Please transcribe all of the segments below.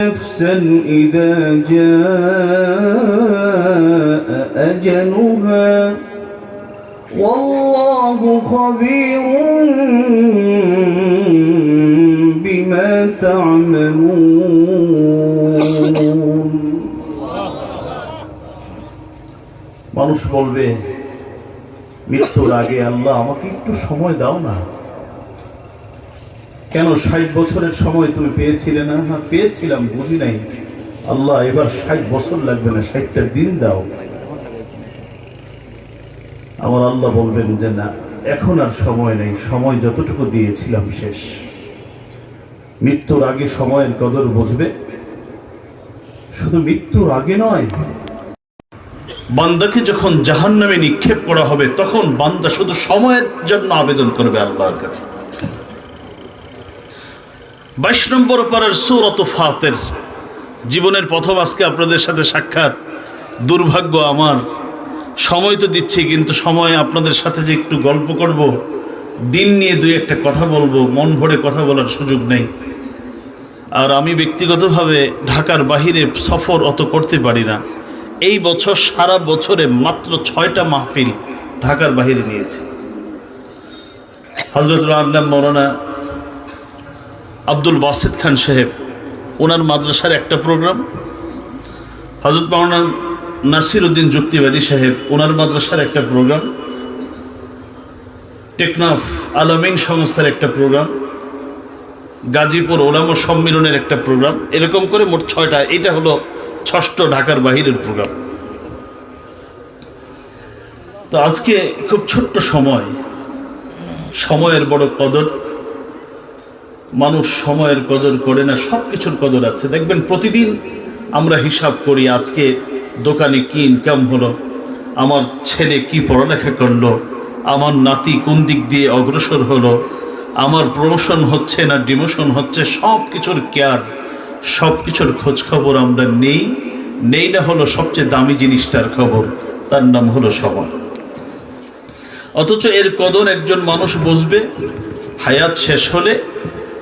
نفسا إذا جاء أجلها والله خبير بما تعملون মানুষ বলবে মৃত্যুর আগে আল্লাহ আমাকে একটু সময় দাও না কেন ষাট বছরের সময় তুমি পেয়েছিলে না? হ্যাঁ পেয়েছিলাম, বুঝি নাই। আল্লাহ, এবার ষাট বছর লাগবে না, ষাটটা দিন দাও। আমার আল্লাহ বলবেন যে, না, এখন আর সময় নেই, সময় যতটুকু দিয়েছিলাম শেষ। মৃত্যুর আগে সময়ের কদর বুঝবে শুধু মৃত্যুর আগে নয়, বান্দাকে যখন জাহান নামে নিক্ষেপ করা হবে, তখন বান্দা শুধু সময়ের জন্য আবেদন করবে আল্লাহর কাছে। বাইশ নম্বর পাড়ার সুরত ফাতের জীবনের প্রথম আজকে আপনাদের সাথে সাক্ষাৎ। দুর্ভাগ্য আমার। সময় তো দিচ্ছি, কিন্তু সময় আপনাদের সাথে যে একটু গল্প করব, দিন নিয়ে দুই একটা কথা বলব, মন ভরে কথা বলার সুযোগ নেই। আর আমি ব্যক্তিগতভাবে ঢাকার বাহিরে সফর অত করতে পারি না। এই বছর, সারা বছরে মাত্র ছয়টা মাহফিল ঢাকার বাহিরে নিয়েছি। হজরত আল্লাহ মৌলানা আব্দুল বাসিদ খান সাহেব, ওনার মাদ্রাসার একটা প্রোগ্রাম। হজরত মৌলানা নাসির উদ্দিন যুক্তিবাদী সাহেব, ওনার মাদ্রাসার একটা প্রোগ্রাম। টেকনাফ আলামিন সংস্থার একটা প্রোগ্রাম। গাজীপুর ওলামা সম্মেলনের একটা প্রোগ্রাম। এরকম করে মোট ছয়টা, এটা হলো ষষ্ঠ ঢাকার বাহিরের প্রোগ্রাম। তো আজকে খুব ছোট্ট সময়, সময়ের বড় কদর। মানুষ সময়ের কদর করে না সব কিছুর কদর আছে। দেখবেন প্রতিদিন আমরা হিসাব করি, আজকে দোকানে কি ইনকাম হলো, আমার ছেলে কি পড়ালেখা করল, আমার নাতি কোন দিক দিয়ে অগ্রসর হলো, আমার প্রমোশন হচ্ছে না ডিমোশন হচ্ছে সব কিছুর কেয়ার সব কিছুর খোঁজ খবর আমরা নেই। নেই না হলো সবচেয়ে দামি জিনিসটার খবর, তার নাম হলো সময়। অথচ এর কদর একজন মানুষ বসবে হায়াত শেষ হলে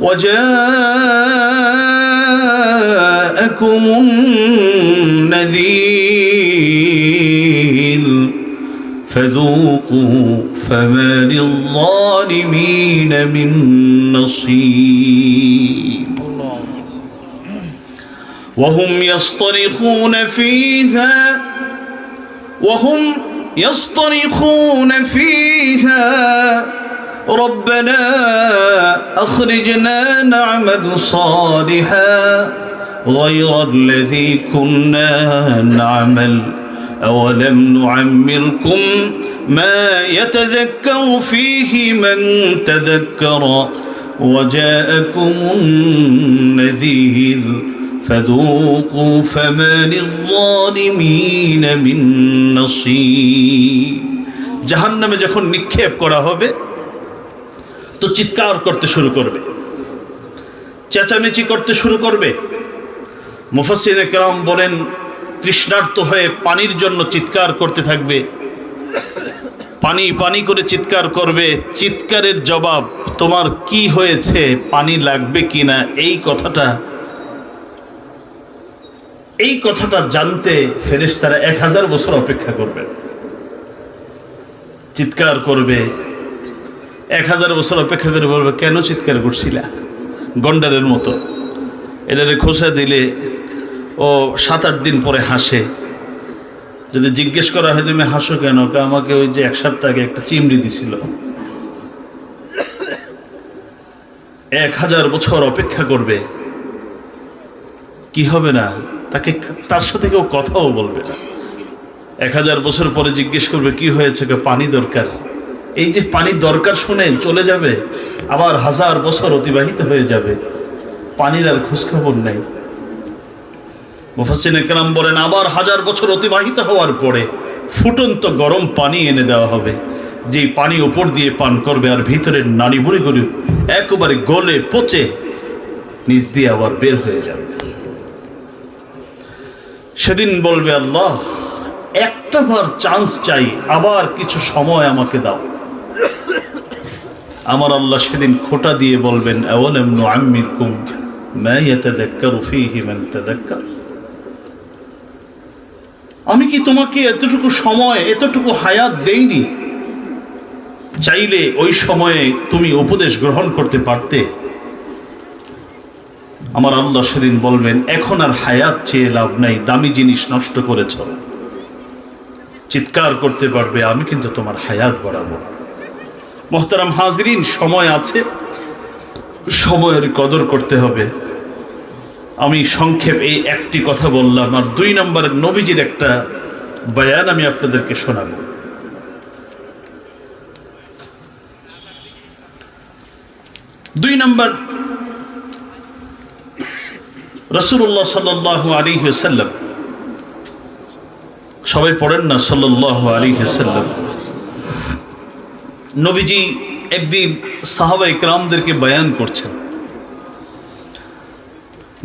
وجاءكم النذير فذوقوا فما للظالمين من نصير وهم يصطرخون فيها وهم يصطرخون فيها. ربنا أخرجنا نعمل صالحا غير الذي كنا نعمل أولم نعمركم ما يتذكر فيه من تذكر وجاءكم النذير فذوقوا فما للظالمين من نصير জাহান্নামে যখন নিক্ষেপ করা হবে তো চিৎকার করতে শুরু করবে। চেঁচামেচি করতে শুরু করবে। মুফাসিন কেরাম বলেন, তৃষ্ণার্ত হয়ে পানির জন্য চিৎকার করতে থাকবে। পানি পানি করে চিৎকার করবে। চিৎকারের জবাব, তোমার কি হয়েছে? পানি লাগবে কি না? এই কথাটা এই কথাটা জানতে ফেরেস তারা এক হাজার বছর অপেক্ষা করবে। চিৎকার করবে। এক হাজার বছর অপেক্ষা করে বলবে, কেন চিৎকার করছিলা? গন্ডারের মতো। এটারে খোসা দিলে ও সাত আট দিন পরে হাসে। যদি জিজ্ঞেস করা হয়, তুমি হাসো কেন? আমাকে ওই যে এক সপ্তাহ আগে একটা চিমড়ি দিছিল। এক হাজার বছর অপেক্ষা করবে। কি হবে না? তাকে তার সাথে কেউ কথাও বলবে না। এক হাজার বছর পরে জিজ্ঞেস করবে, কি হয়েছে? পানি দরকার? এই যে পানি দরকার শুনে চলে যাবে, আবার হাজার বছর অতিবাহিত হয়ে যাবে। পানির আর খোঁজখবর নেই। মুফাসিন একরাম বলেন, আবার হাজার বছর অতিবাহিত হওয়ার পরে ফুটন্ত গরম পানি এনে দেওয়া হবে। যেই পানি ওপর দিয়ে পান করবে আর ভিতরের নাড়ি বুড়িগুলি একেবারে গলে পচে নিচ দিয়ে আবার বের হয়ে যাবে। সেদিন বলবে, আল্লাহ, একটা বার চান্স চাই, আবার কিছু সময় আমাকে দাও। আমার আল্লাহ সেদিন খোটা দিয়ে বলবেন আমি কি তোমাকে এতটুকু সময়, এতটুকু হায়াত দেইনি? চাইলে ওই সময়ে তুমি উপদেশ গ্রহণ করতে পারতে। আমার আল্লাহ সেদিন বলবেন, এখন আর হায়াত চেয়ে লাভ নাই, দামি জিনিস নষ্ট করেছ। চিৎকার করতে পারবে, আমি কিন্তু তোমার হায়াত বাড়াবো মোহতারাম হাজরিন, সময় আছে। সময়ের কদর করতে হবে। আমি সংক্ষেপ এই একটি কথা বললাম, আর দুই নম্বরের নবীজির একটা বয়ান আমি আপনাদেরকে শোনাবো। দুই নম্বর রসুল্লাহ সাল্লাহ আলী সাল্লাম সবাই পড়েন না সাল্লাহ আলী সাল্লাম নবীজি একদিন সাহাবা ইকরামদেরকে বয়ান করছেন।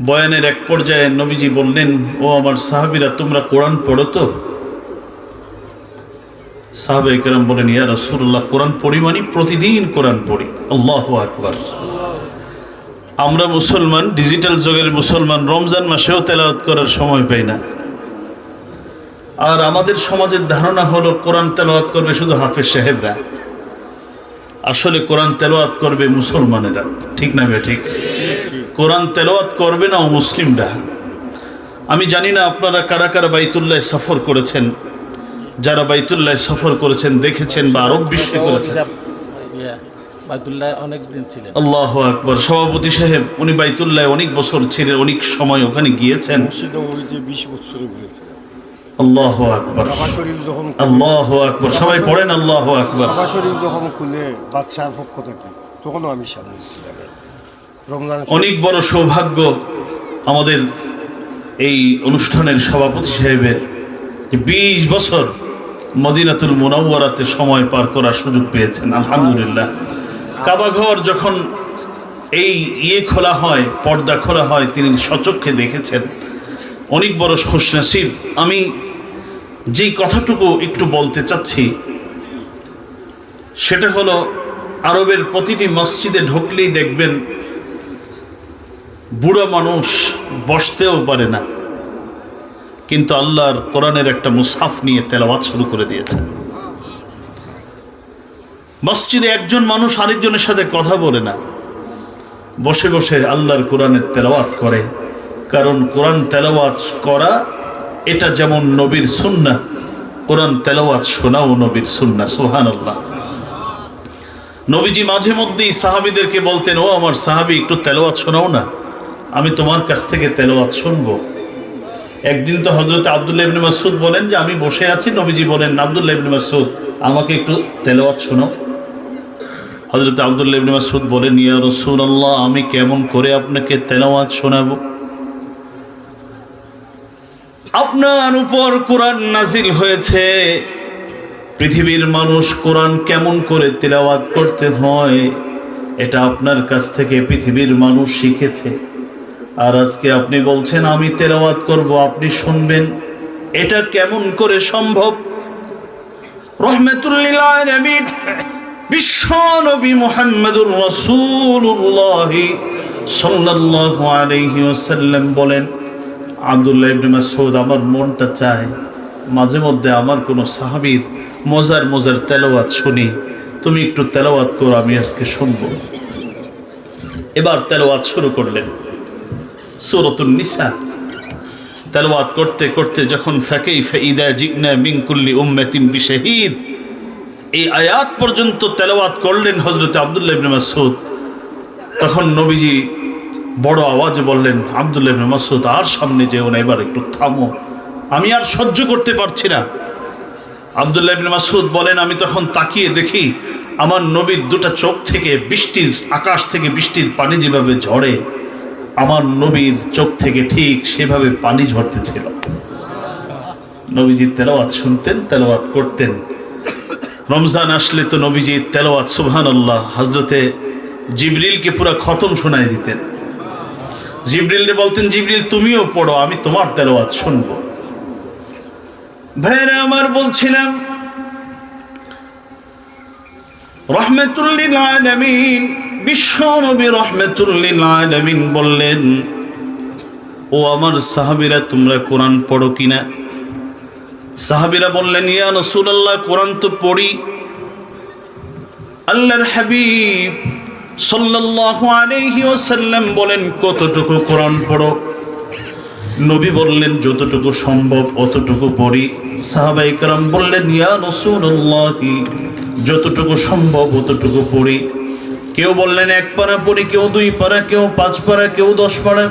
বয়ানের এক পর্যায়ে নবীজি বললেন, ও আমার সাহাবিরা, তোমরা কোরআন পড়ো তো? সাহাবা ইকরাম বলেন, ইয়া রসুল্লাহ কোরআন পড়ি মানে প্রতিদিন কোরআন পড়ি। আল্লাহ আকবার। আমরা মুসলমান, ডিজিটাল যুগের মুসলমান, রমজান মাসেও তেলাওয়াত করার সময় পাই না। আর আমাদের সমাজের ধারণা হলো, কোরআন তেলাওয়াত করবে শুধু হাফেজ সাহেবরা। আসলে কোরআন তেলাওয়াত করবে মুসলমানেরা। ঠিক না বে ঠিক? কোরআন তেলাওয়াত করবে না ও মুসলিমরা? আমি জানি না আপনারা কারা কারা বাইতুল্লাহ সফর করেছেন যারা বাইতুল্লাহ সফর করেছেন দেখেছেন বা আরব বিশ্বে করেছেন। বাইতুল্লাহ অনেক দিন ছিলেন। আল্লাহ আকবর। সভাপতি সাহেব উনি বাইতুল্লাহ অনেক বছর ছিলেন অনেক সময় ওখানে গিয়েছেন। আল্লাহ আকবর। আল্লাহ আকবর। সবাই পড়েন আল্লাহ আকবর। শরীফ যখন খুলে বাদশার পক্ষ থেকে তখনও আমি সামনে ছিলাম রমজান অনেক বড় সৌভাগ্য আমাদের এই অনুষ্ঠানের সভাপতি সাহেবের বিশ বছর মদিনাতুল মোনাওয়ারাতে সময় পার করার সুযোগ পেয়েছেন আলহামদুলিল্লাহ। কাবাঘর যখন এই ইয়ে খোলা হয় পর্দা খোলা হয় তিনি সচক্ষে দেখেছেন। অনেক বড় খুশনসিব। আমি যেই কথাটুকু একটু বলতে চাচ্ছি, সেটা হলো আরবের প্রতিটি মসজিদে ঢুকলেই দেখবেন বুড়ো মানুষ বসতেও পারে না। কিন্তু আল্লাহর কোরআনের একটা মুসাফ নিয়ে তেলাওয়াত শুরু করে দিয়েছে। মসজিদে একজন মানুষ আরেকজনের সাথে কথা বলে না। বসে বসে আল্লাহর কোরআনের তেলাওয়াত করে। কারণ কোরআন তেলাওয়াত করা এটা যেমন নবীর সুন্না, কোরআন তেলাওয়াত শোনাও নবীর সুন্না সোহান আল্লাহ নবীজি মাঝে মধ্যেই সাহাবিদেরকে বলতেন, ও আমার সাহাবি, একটু তেলাওয়াত শোনাও না, আমি তোমার কাছ থেকে তেলাওয়াত শুনব। একদিন তো হজরত আবদুল্লাহ ইবনে মাসুদ বলেন যে, আমি বসে আছি। নবীজি বলেন, আবদুল্লাহ ইবনে মাসুদ আমাকে একটু তেলাওয়াত শোনাও। হজরত আবদুল্লাহ ইবনে মাসুদ বলেন, ইয়া রাসূলুল্লাহ, আমি কেমন করে আপনাকে তেলাওয়াত শোনাবো? আপনার উপর কোরআন নাজিল হয়েছে। পৃথিবীর মানুষ কোরআন কেমন করে তেলাওয়াত করতে হয়, এটা আপনার কাছ থেকে পৃথিবীর মানুষ শিখেছে। আর আজকে আপনি বলছেন, আমি তেলাওয়াত করব আপনি শুনবেন, এটা কেমন করে সম্ভব? রহমতুল্লিল আলামিন বিশ্ব বলেন আব্দুল্লাহ ইবনে মাসউদ, আমার মনটা চায় মাঝে মধ্যে আমার কোনো সাহাবীর মজার মজার তেলাওয়াত শুনি। তুমি একটু তেলাওয়াত করো, আমি আজকে শুনব। এবার তেলাওয়াত শুরু করলেন। সূরাতুন নিসা। তেলাওয়াত করতে করতে যখন ফাকাইফা ইদা জিগনা মিন কুল্লি উম্মাতিন বিশাহিদ, এই আয়াত পর্যন্ত তেলাওয়াত করলেন হযরত আব্দুল্লাহ ইবনে মাসউদ। তখন নবীজি বড় আওয়াজে বললেন, আবদুল্লাহ মাসুদ আর সামনে যেও না, এবার একটু থামো। আমি আর সহ্য করতে পারছি না। আবদুল্লাহ মাসুদ বলেন, আমি তখন তাকিয়ে দেখি আমার নবীর দুটো চোখ থেকে বৃষ্টির, আকাশ থেকে বৃষ্টির পানি যেভাবে ঝরে, আমার নবীর চোখ থেকে ঠিক সেভাবে পানি ঝরতেছিল। নবীজি তেলাওয়াত শুনতেন, তেলাওয়াত করতেন। রমজান আসলে তো নবীজি তেলাওয়াত সুবহান আল্লাহ হজরতে জিবরিলকে পুরো খতম শোনায় দিতেন। জিবরিলরে বলতেন, জিবরিল, তুমিও পড়ো, আমি তোমার তেলাওয়াত শুনব। ভাইরা আমার বলছিলাম রহমেতুল্লিল আলামিন, বিশ্ব নবী রহমেতুল্লিল আলামিন বললেন, ও আমার সাহাবীরা, তোমরা কোরআন পড়ো কিনা? সাহাবীরা বললেন, ইয়া রাসূলুল্লাহ, কোরআন তো পড়ি। আল্লাহর হাবিব সাল্লাল্লাহু আলাইহি বলেন, কতটুকু কোরআন পড়ো? নবী বললেন, যতটুকু সম্ভব, অতটুকু পড়ি। সাহাবাই কারাম বললেন, ইয়া রাসূলুল্লাহি, যতটুকু সম্ভব, অতটুকু পড়ি। কেউ বললেন, এক পারা পড়ি, কেউ দুই পারা কেউ পাঁচ পারা কেউ দশ পারা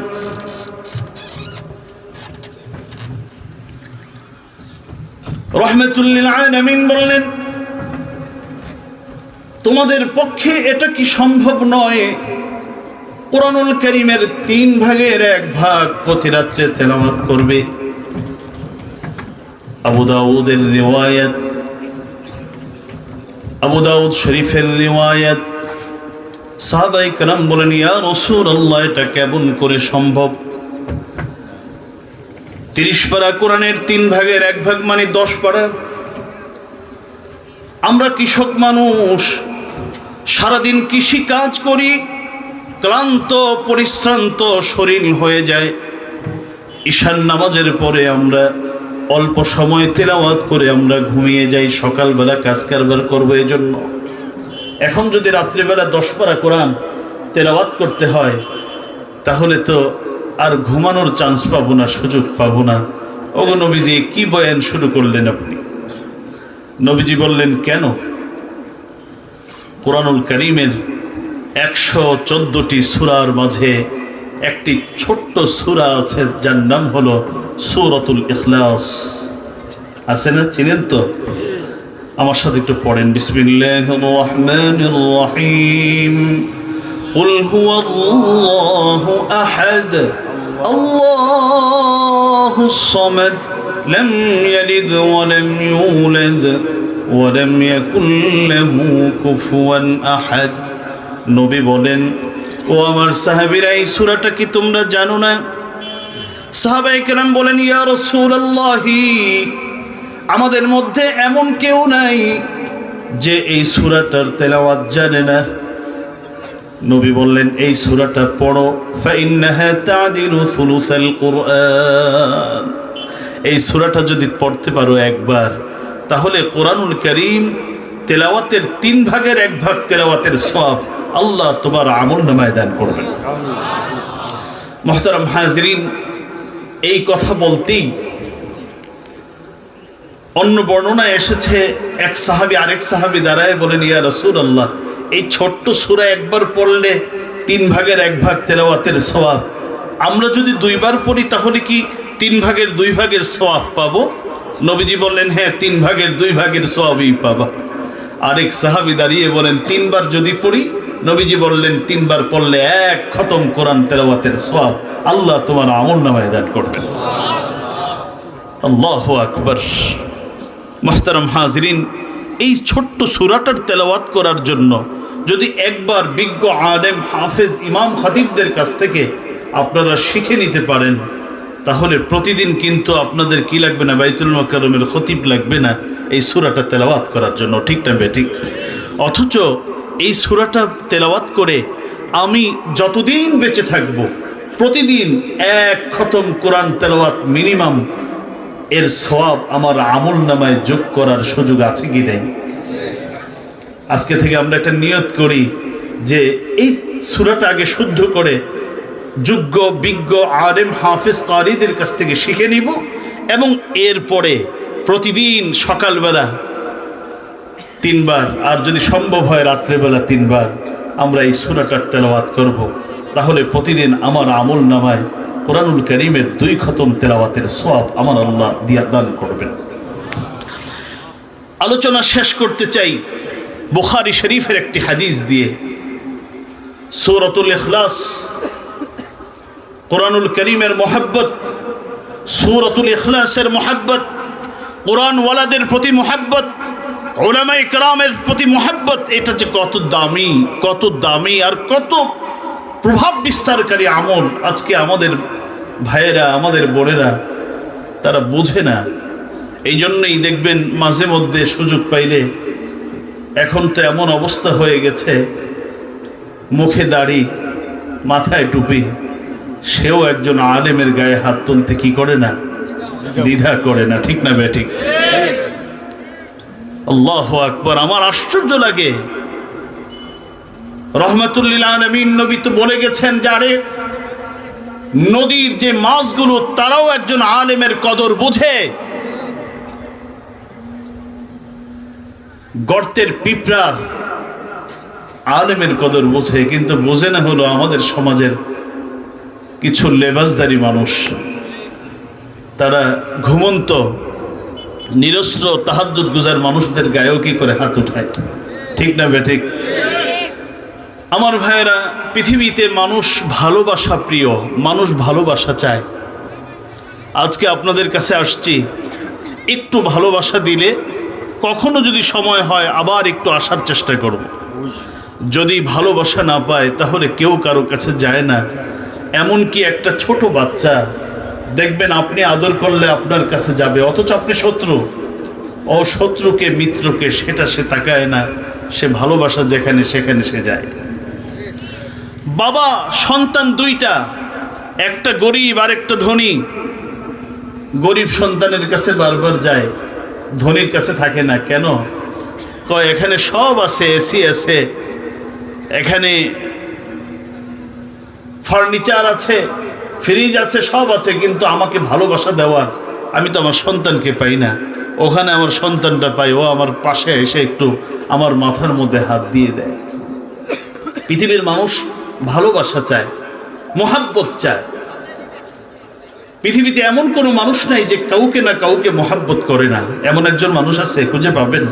রহমতুল্লিল আলামিন বললেন তোমাদের পক্ষে এটা কি সম্ভব নয়? কোরআনুল করিমের তিন ভাগের এক ভাগ প্রতি রাত্রে তেলাওয়াত করবে। আবু দাউদের রিওয়ায়াত, আবু দাউদ শরীফের রিওয়ায়াত। সাহাবাই কালাম বলেন, ইয়া রসুল আল্লাহ এটা কেমন করে সম্ভব? তিরিশ পারা কোরআনের তিন ভাগের এক ভাগ মানে দশ পারা। আমরা কৃষক মানুষ সারাদিন কৃষি কাজ করি, ক্লান্ত, পরিশ্রান্ত শরীর হয়ে যায়। ঈশান নামাজের পরে আমরা অল্প সময় তেলাওয়াত করে আমরা ঘুমিয়ে যাই, সকালবেলা কাজ কারবার করব এই জন্য এখন যদি রাত্রিবেলা দশ পারা কোরআন তেলাওয়াত করতে হয়, তাহলে তো আর ঘুমানোর চান্স পাবো না, সুযোগ পাবো না। ওগো নবীজি, কি বয়ান শুরু করলেন আপনি? নবীজি বললেন, কেন? কোরআনুল করিমের একশো চোদ্দটি সুরার মাঝে একটি ছোট্ট সুরা আছে যার নাম হলো সুরতুল ইখলাস আছে না চিনেন তো আমার সাথে একটু পড়েন বিসমিল্লাহ রহমান রহিম قل هو الله أحد الله الصمد لم يلد ولم يولد ওয়ালাম ইয়াকুল্লাহু কুফুয়ান আহাদ। নবী বলেন, ও আমার সাহাবীরা, এই সূরাটা কি তোমরা জানো না? সাহাবায়ে কেরাম বলেন, ইয়া রাসূলুল্লাহি, আমাদের মধ্যে এমন কেউ নাই যে এই সূরাটার তেলাওয়াত জানে না। নবী বললেন, এই সূরাটা পড়ো, ফাইন্নাহা তাদিরু সুলুসাল কোরআন। এই সূরাটা যদি পড়তে পারো একবার তাহলে কোরআনুল করিম তেলাওয়াতের তিন ভাগের এক ভাগ তেলাওয়াতের সব আল্লাহ তোমার আমল নামায় দান করবেন। মোহতারাম হাজরিন, এই কথা বলতেই অন্য বর্ণনায় এসেছে, এক সাহাবি আরেক সাহাবি দাঁড়ায় বলেন, ইয়া রসুল আল্লাহ এই ছোট্ট সুরা একবার পড়লে তিন ভাগের এক ভাগ তেলাওয়াতের সওয়াব। আমরা যদি দুইবার পড়ি তাহলে কি তিন ভাগের দুই ভাগের সওয়াব পাবো? নবীজি বললেন হ্যাঁ তিন ভাগের দুই ভাগের সওয়াবই পাবা। আরেক সাহাবি দাঁড়িয়ে বলেন, তিনবার যদি পড়ি? নবীজি বললেন, তিনবার পড়লে এক খতম কোরআন তেলাওয়াতের সওয়াব আল্লাহ তোমার আমল নামায় দান করবেন। আল্লাহ আকবর। মোহতারাম হাজরিন, এই ছোট্ট সুরাটার তেলাওয়াত করার জন্য যদি একবার বিজ্ঞ আলেম হাফেজ ইমাম খতিবদের কাছ থেকে আপনারা শিখে নিতে পারেন তাহলে প্রতিদিন কিন্তু আপনাদের কি লাগবে না? বাইতুল মকরমের খতিব লাগবে না এই সুরাটা তেলাওয়াত করার জন্য, ঠিক না বেঠিক অথচ এই সুরাটা তেলাওয়াত করে আমি যতদিন বেঁচে থাকব, প্রতিদিন এক খতম কোরআন তেলাওয়াত মিনিমাম এর সওয়াব আমার আমল নামায় যোগ করার সুযোগ আছে কি নেই? আজকে থেকে আমরা একটা নিয়ত করি যে এই সুরাটা আগে শুদ্ধ করে যোগ্য, বিজ্ঞ, আলেম, হাফিজ, কারিদের কাছ থেকে শিখে নিব এবং এরপরে প্রতিদিন সকালবেলা তিনবার, আর যদি সম্ভব হয় রাত্রেবেলা তিনবার, আমরা এই সুরাটার তেলাওয়াত করব। তাহলে প্রতিদিন আমার আমল নামায় কোরআনুল করিমের দুই খতম তেলাওয়াতের সব আমার আল্লাহ দিয়া দান করবেন আলোচনা শেষ করতে চাই বুখারি শরীফের একটি হাদিস দিয়ে সৌরতুল ইখলাস কোরআনুল করিমের মোহাব্বত, সুরতুল ইখলাসের মোহাব্বত কোরআনওয়ালাদের প্রতি মোহাব্বত ওলামা ইকরামের প্রতি মোহাব্বত, এটা যে কত দামি কত দামি আর কত প্রভাব বিস্তারকারী আমল আজকে আমাদের ভাইয়েরা, আমাদের বোনেরা, তারা বোঝে না। এই জন্যই দেখবেন মাঝে মধ্যে সুযোগ পাইলে এখন তো এমন অবস্থা হয়ে গেছে, মুখে দাড়ি, মাথায় টুপি। সেও একজন আলেমের গায়ে হাত তুলতে কি করে না? দ্বিধা করে না, ঠিক না বে, ঠিক। আল্লাহ আকবর, আমার আশ্চর্য লাগে। রহমতুল্লিল নবীন নবী তো বলে গেছেন যারে নদীর যে মাছগুলো, তারাও একজন আলেমের কদর বোঝে। গর্তের পিঁপড়া আলেমের কদর বোঝে, কিন্তু বোঝে না হলো আমাদের সমাজের কিছু লেবাসদারি মানুষ, তারা ঘুমন্ত, নিরস্ত্র, তাহাজ্জুদ গুজার মানুষদের গায়েও কি করে হাত উঠায়? ঠিক না বেঠিক আমার ভাইয়েরা, পৃথিবীতে মানুষ ভালোবাসা প্রিয়, মানুষ ভালোবাসা চায়। আজকে আপনাদের কাছে আসছি, একটু ভালোবাসা দিলে কখনো যদি সময় হয় আবার একটু আসার চেষ্টা করব। যদি ভালোবাসা না পায়, তাহলে কেউ কারও কাছে যায় না। এমনকি একটা ছোট বাচ্চা, দেখবেন আপনি আদর করলে আপনার কাছে যাবে। অথচ আপনি শত্রু। ও শত্রুকে মিত্রকে সেটা সে তাকায় না, সে ভালোবাসা যেখানে সেখানে সে যায়। বাবা, সন্তান দুইটা, একটা গরিব আর একটা ধনী। গরিব সন্তানের কাছে বারবার যায়, ধনীর কাছে থাকে না। কেন? কয়, এখানে সব আছে, এসি আছে। এখানে ফার্নিচার আছে, ফ্রিজ আছে, সব আছে, কিন্তু আমাকে ভালোবাসা দেওয়ার আমি তো আমার সন্তানকে পাই না। ওখানে আমার সন্তানটা পাই ও আমার পাশে এসে একটু আমার মাথার মধ্যে হাত দিয়ে দেয়। পৃথিবীর মানুষ ভালোবাসা চায়, মোহাব্বত চায়। পৃথিবীতে এমন কোনো মানুষ নাই যে কাউকে না কাউকে মহাব্বত করে না। এমন একজন মানুষ আছে, খুঁজে পাবেন?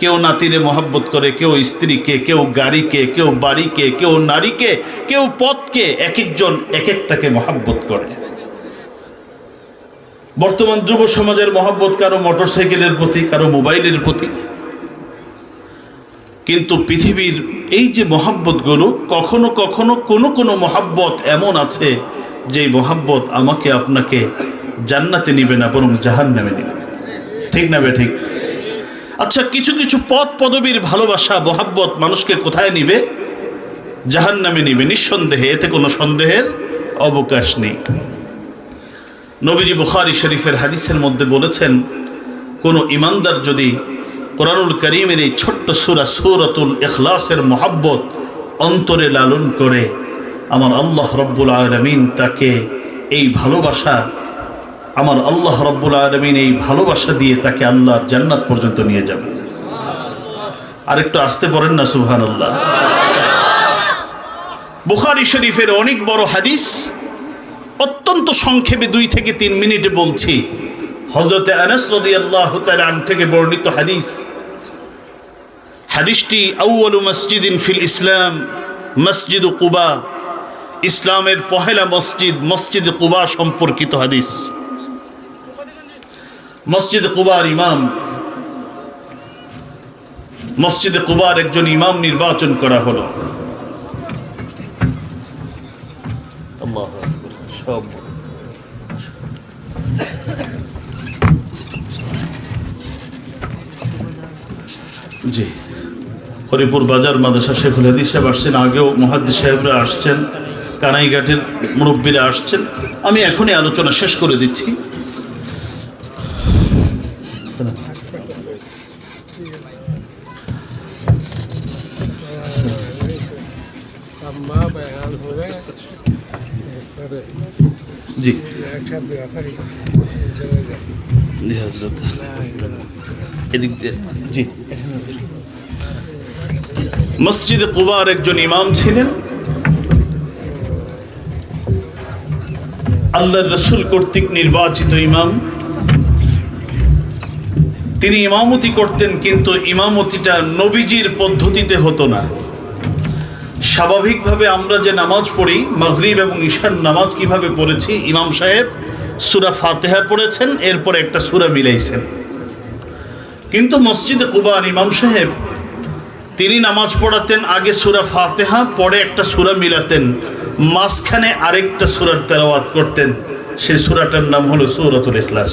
কেউ নাতিরে মহাব্বত করে, কেউ স্ত্রীকে, কেউ গাড়িকে, কেউ বাড়িকে, কেউ নারীকে, কেউ পথকে এক একজন এক একটাকে মহাব্বত করে। বর্তমান যুব সমাজের মহাব্বত কারও মোটরসাইকেলের প্রতি, কারও মোবাইলের প্রতি। কিন্তু পৃথিবীর এই যে মহাব্বতগুলো, কখনো কখনো কোনো কোনো মহাব্বত এমন আছে যে মহাব্বত আমাকে আপনাকে জান্নাতে নিবে না, বরং জাহান নামে নিবে। ঠিক না বে ঠিক? আচ্ছা কিছু কিছু পদ পদবীর ভালোবাসা, মহাব্বত মানুষকে কোথায় নিবে? জাহান নামে নিবে। নিঃসন্দেহে, এতে কোনো সন্দেহের অবকাশ নেই। নবীজি বুখারি শরীফের হাদিসের মধ্যে বলেছেন, কোনো ইমানদার যদি কোরআনুল করিমের এই ছোট্ট সুরা সুরতুল এখলাসের মহাব্বত অন্তরে লালন করে, আমার আল্লাহ রব্বুল আলমিন তাকে এই ভালোবাসা আমার আল্লাহ রব্বুল আলমিন এই ভালোবাসা দিয়ে তাকে আল্লাহর জান্নাত পর্যন্ত নিয়ে যাবে। আরেকটু আসতে পারেন না সুবহান আল্লাহ বুখারি শরীফের অনেক বড় হাদিস, অত্যন্ত সংক্ষেপে দুই থেকে তিন মিনিটে বলছি। হজরতে আনাস রদি আল্লাহ আন থেকে বর্ণিত হাদিস। হাদিসটি আউ্বালু মসজিদিন ফিল ইসলাম, মসজিদ কুবা। ইসলামের পহেলা মসজিদ মসজিদ কুবা সম্পর্কিত হাদিস। মসজিদ কুবার ইমাম। মসজিদে কুবার একজন ইমাম নির্বাচন করা হলো। জি। হরিপুর বাজার মাদ্রাসা শেখুল হাদিস সাহেব আসছেন। আগেও মহাদ্দিস সাহেবরা আসছেন। কানাইঘাটের মুরব্বীরা আসছেন। আমি এখনই আলোচনা শেষ করে দিচ্ছি। মসজিদ জি। কুবার একজন ইমাম ছিলেন। আল্লাহ রসুল কর্তৃক নির্বাচিত ইমাম। তিনি ইমামতি করতেন, কিন্তু ইমামতিটা নবীজির পদ্ধতিতে হতো না। স্বাভাবিকভাবে আমরা যে নামাজ পড়ি, মাগরিব এবং ঈশান নামাজ কীভাবে পড়েছি, ইমাম সাহেব সুরা ফাতেহা পড়েছেন, এরপরে একটা সুরা মিলাইছেন। কিন্তু মসজিদে কুবার ইমাম সাহেব, তিনি নামাজ পড়াতেন, আগে সুরা ফাতেহা, পরে একটা সুরা মিলাতেন, মাঝখানে আরেকটা সুরার তেলাওয়াত করতেন। সেই সুরাটার নাম হলো সূরাতুল ইখলাস।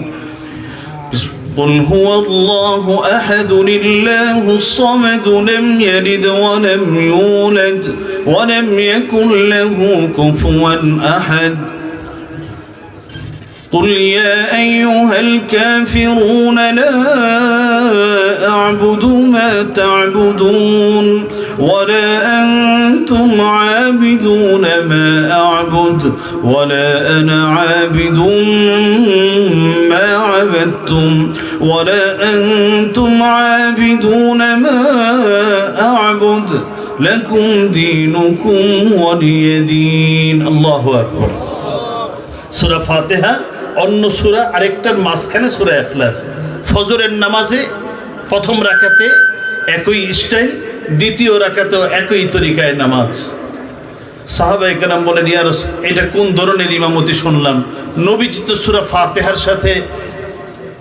قل هو الله أحد الله الصمد لم يلد ولم يولد ولم يكن له كفوا أحد. قل يا أيها الكافرون لا أعبد ما تعبدون ولا أنتم عابدون ما أعبد ولا أنا عابد ما عبدتم. ولا أنتم عابدون ما أعبد لكم دينكم ولي دين الله أكبر সুরা ফাতেহা অন্য সুরা আরেকটার মাঝখানে সুরা এখলাস ফজরের নামাজে প্রথম রাকাতে একই স্টাইল দ্বিতীয় রাকাতেও একই তরিকায় নামাজ সাহাবাই কেরাম বলেন ইয়ারস এটা কোন ধরনের ইমামতি শুনলাম নবীজিত সুরা ফাতেহার সাথে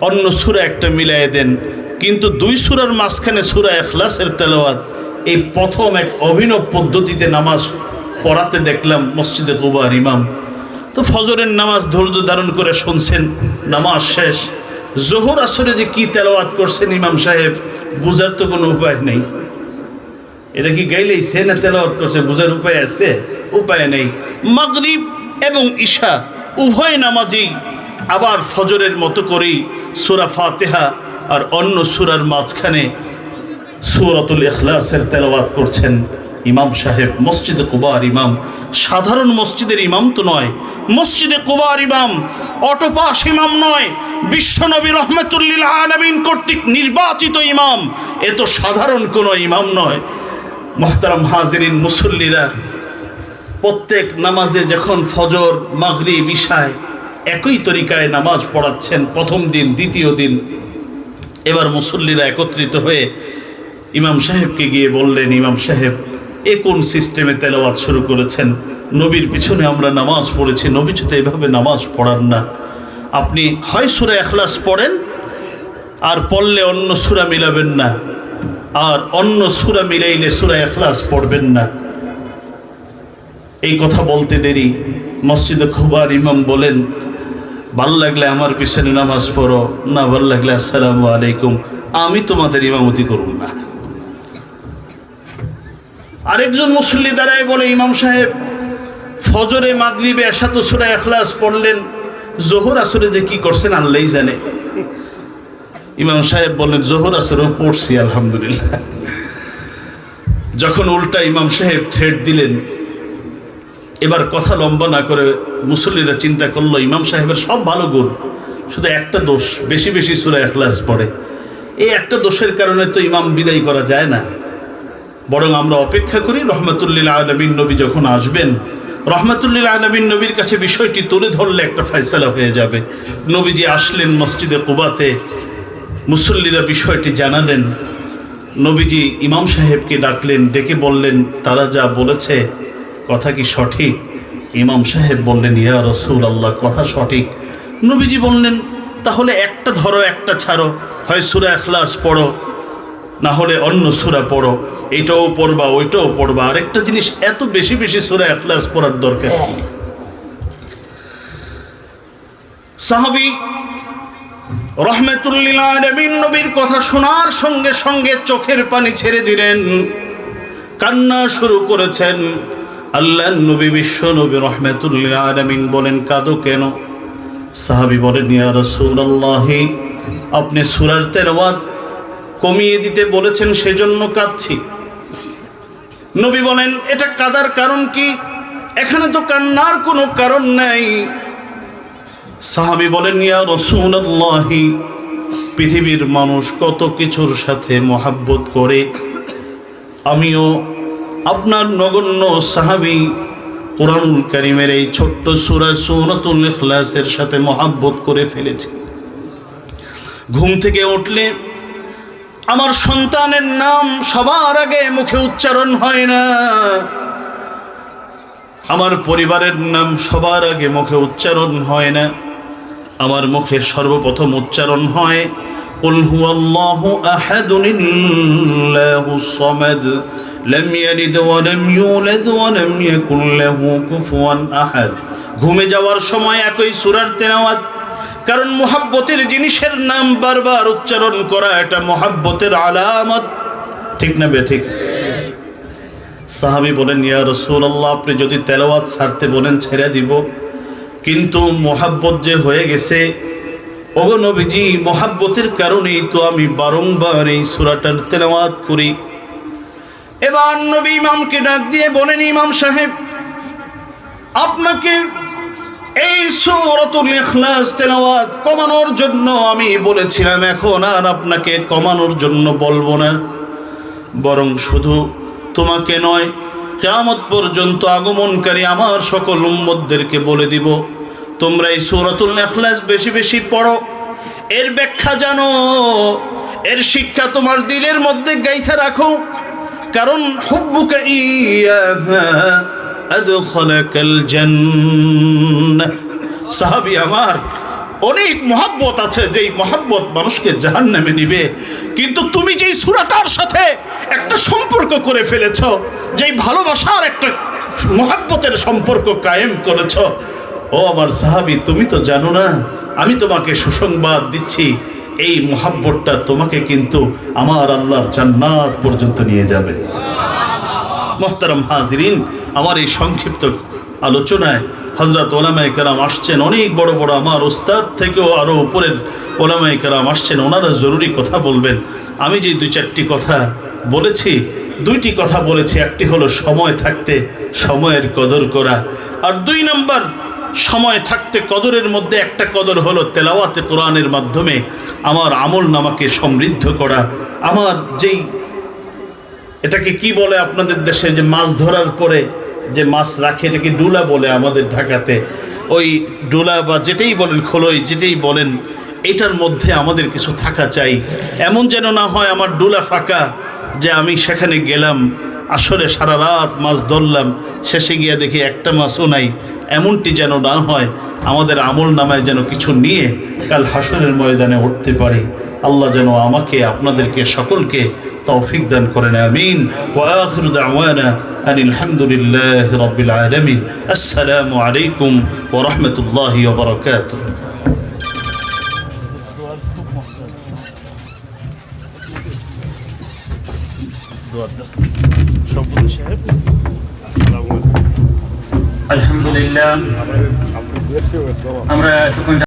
অন্য সুরা একটা মিলাই দেন। কিন্তু দুই সুরার মাঝখানে সুরা এখলাসের তেলাওয়াত, এই প্রথম এক অভিনব পদ্ধতিতে নামাজ পড়াতে দেখলাম মসজিদে কুবার ইমাম। তো ফজরের নামাজ ধৈর্য ধারণ করে শুনছেন, নামাজ শেষ। জোহর আসরে যে কি তেলাওয়াত করছেন ইমাম সাহেব, বুঝার তো কোনো উপায় নেই। এটা কি গাইলেই সে না তেলাওয়াত করছে, বোঝার উপায় আছে? উপায় নেই। মাগরিব এবং ঈশা উভয় নামাজেই আবার ফজরের মতো করেই সুরা ফাতেহা আর অন্য সুরার মাঝখানে সুরাতুল ইখলাসের তেলাওয়াত করছেন ইমাম সাহেব। মসজিদে কুবার ইমাম। সাধারণ মসজিদের ইমাম তো নয়। মসজিদে কুবার ইমাম, অটোপাস ইমাম নয়। বিশ্বনবী রহমতুল্লিল আলমিন কর্তৃক নির্বাচিত ইমাম। এ তো সাধারণ কোনো ইমাম নয়। মোহতারাম হাজিরিন, মুসল্লিরা প্রত্যেক নামাজে যখন ফজর মাগরি বিশায় একই তরিকায় নামাজ পড়াচ্ছেন প্রথম দিন, দ্বিতীয় দিন। এবার মুসল্লিরা একত্রিত হয়ে ইমাম সাহেবকে গিয়ে বললেন, ইমাম সাহেব, এ কোন সিস্টেমে তেলাওয়াত শুরু করেছেন? নবীর পিছনে আমরা নামাজ পড়েছি, নবী তো এভাবে নামাজ পড়ান না। আপনি হয় সুরা এখলাস পড়েন আর পড়লে অন্য সুরা মিলাবেন না, আর অন্য সুরা মিলাইলে সুরা এখলাস পড়বেন না। এই কথা বলতে দেরি। মসজিদে খুবার ইমাম বলেন ভালো লাগলে আমার পিছনে নামাজ পড়ো, না ভালো লাগলে আসসালামু আলাইকুম, আমি তোমাদের ইমামতি করব না। আরেকজন মুসল্লি দ্বারাই বলে, ইমাম সাহেব, ফজরে, মাগরিবে এসাত সুরা এখলাস পড়লেন, জোহর, আসরে যে কি করছেন আল্লাহ জানে। ইমাম সাহেব বললেন, জোহর, আসরেও পড়ছি, আলহামদুলিল্লাহ। যখন উল্টা ইমাম সাহেব থ্রেড দিলেন এবার কথা লম্বা না করে মুসল্লিরা চিন্তা করল, ইমাম সাহেবের সব ভালো গুণ, শুধু একটা দোষ, বেশি বেশি সুরা এখলাস পড়ে। এই একটা দোষের কারণে তো ইমাম বিদায় করা যায় না। বরং আমরা অপেক্ষা করি, রহমতুল্লিল আলমিন নবী যখন আসবেন, রহমতুল্লিল আলমিন নবীর কাছে বিষয়টি তুলে ধরলে একটা ফয়সালা হয়ে যাবে। নবীজি আসলেন মসজিদে কুবাতে, মুসল্লিরা বিষয়টি জানালেন। নবীজি ইমাম সাহেবকে ডাকলেন, ডেকে বললেন, তারা যা বলেছে কথা কি সঠিক? ইমাম সাহেব বললেন, ইয়া রসুল আল্লাহ কথা সঠিক। নবীজি বললেন, তাহলে একটা ধরো, একটা ছাড়ো। হয় সুরা এখলাস পড়ো, না হলে অন্য সুরা পড়ো। এটাও পড়বা, ওইটাও পড়বা। আরেকটা জিনিস, এত বেশি বেশি সুরা এখলাস পড়ার দরকার সাহাবি রহমতুল্লিল নবীর কথা শোনার সঙ্গে সঙ্গে চোখের পানি ছেড়ে দিলেন, কান্না শুরু করেছেন। আল্লাহ নবী বিশ্ব নবী রহমতুল্লিল আলমিন বলেন, কাঁদো কেন? সাহাবি বলেন আপনি সুরার তেরওয়াত কমিয়ে দিতে বলেছেন, সেজন্য কাঁদছি। নবী বলেন, এটা কাদার কারণ কি? এখানে তো কান্নার কোনো কারণ নাই। সাহাবি বলেন, ইয়া রসুল্লাহি পৃথিবীর মানুষ কত কিছুর সাথে মহাব্বত করে। আমিও আপনার নগণ্য সাহাবি কোরআনুল করিমের এই ছোট্ট সুরা সৌনতুল ইখলাসের সাথে মহাব্বত করে ফেলেছে। ঘুম থেকে উঠলে আমার সন্তানের নাম সবার আগে মুখে উচ্চারণ হয় না। আমার পরিবারের নাম সবার আগে মুখে উচ্চারণ হয় না। আমার মুখে সর্বপ্রথম উচ্চারণ হয় উলহু আল্লাহ لم يلد ولم يولد ولم يكن له كفوا أحد ঘুমে যাওয়ার সময় একই সুরার তেলাওয়াত কারণ মোহাব্বতের জিনিসের নাম বারবার উচ্চারণ করা এটা মোহাব্বতের আলামত ঠিক না বে ঠিক সাহাবি বলেন ইয়া রসুল্লাহ আপনি যদি তেলাওয়াত ছাড়তে বলেন ছেড়ে দিব কিন্তু মোহাব্বত যে হয়ে গেছে ওগো নবীজি মোহাব্বতের কারণেই তো আমি বারংবার এই সুরাটার তেলাওয়াত করি এবার নবী ইমামকে ডাক দিয়ে বলেন, ইমাম সাহেব, আপনাকে এই সূরাতুল কমানোর জন্য আমি বলেছিলাম, এখন আর আপনাকে কমানোর জন্য বলব না। বরং শুধু তোমাকে নয়, কেয়ামত পর্যন্ত আগমনকারী আমার সকল উম্মতদেরকে বলে দিব, তোমরা এই সূরাতুল ইখলাস বেশি বেশি পড়ো, এর ব্যাখ্যা জানো, এর শিক্ষা তোমার দিলের মধ্যে গাইথা রাখো কারণ হুব্বুকা আদখালাকাল আমার, অনেক মহাব্বত আছে যেই মহাব্বত মানুষকে জাহান নামে নিবে। কিন্তু তুমি যেই সুরাটার সাথে একটা সম্পর্ক করে ফেলেছ, যেই ভালোবাসার একটা মহাব্বতের সম্পর্ক কায়েম করেছ, ও আমার সাহাবি, তুমি তো জানো না, আমি তোমাকে সুসংবাদ দিচ্ছি। এই মহাব্বতটা তোমাকে কিন্তু আমার আল্লাহর জান্নাত পর্যন্ত নিয়ে যাবে। মোহতারাম হাজরিন, আমার এই সংক্ষিপ্ত আলোচনায় হজরত ওলামাই কালাম আসছেন। অনেক বড় বড় আমার ওস্তাদ থেকেও আরও উপরের ওলামাই কালাম আসছেন, ওনারা জরুরি কথা বলবেন। আমি যে দুই চারটি কথা বলেছি, দুইটি কথা বলেছি, একটি হলো সময় থাকতে, সময়ের কদর করা। আর দুই নম্বর সময় থাকতে কদরের মধ্যে একটা কদর হলো তেলাওয়াতে কোরআনের মাধ্যমে আমার আমল নামাকে সমৃদ্ধ করা। আমার যেই এটাকে কি বলে আপনাদের দেশে? যে মাছ ধরার পরে যে মাছ রাখে, এটাকে ডুলা বলে আমাদের ঢাকাতে। ওই ডুলা বা যেটাই বলেন, খোলই যেটাই বলেন, এটার মধ্যে আমাদের কিছু থাকা চাই। এমন যেন না হয় আমার ডুলা ফাঁকা যে আমি সেখানে গেলাম আসলে সারা রাত মাছ ধরলাম, শেষে গিয়ে দেখি একটা মাছও নাই। এমনটি যেন না হয়, আমাদের আমল নামায় যেন কিছু নিয়ে কাল হাসনের ময়দানে উঠতে পারি। আল্লাহ যেন আমাকে, আপনাদেরকে সকলকে তৌফিক দান করেন, আমিন। ওয়াখির আসসালামু আলাইকুম ওয়া রাহমাতুল্লাহি আলহামদুলিল্লাহ আমরা এতক্ষণ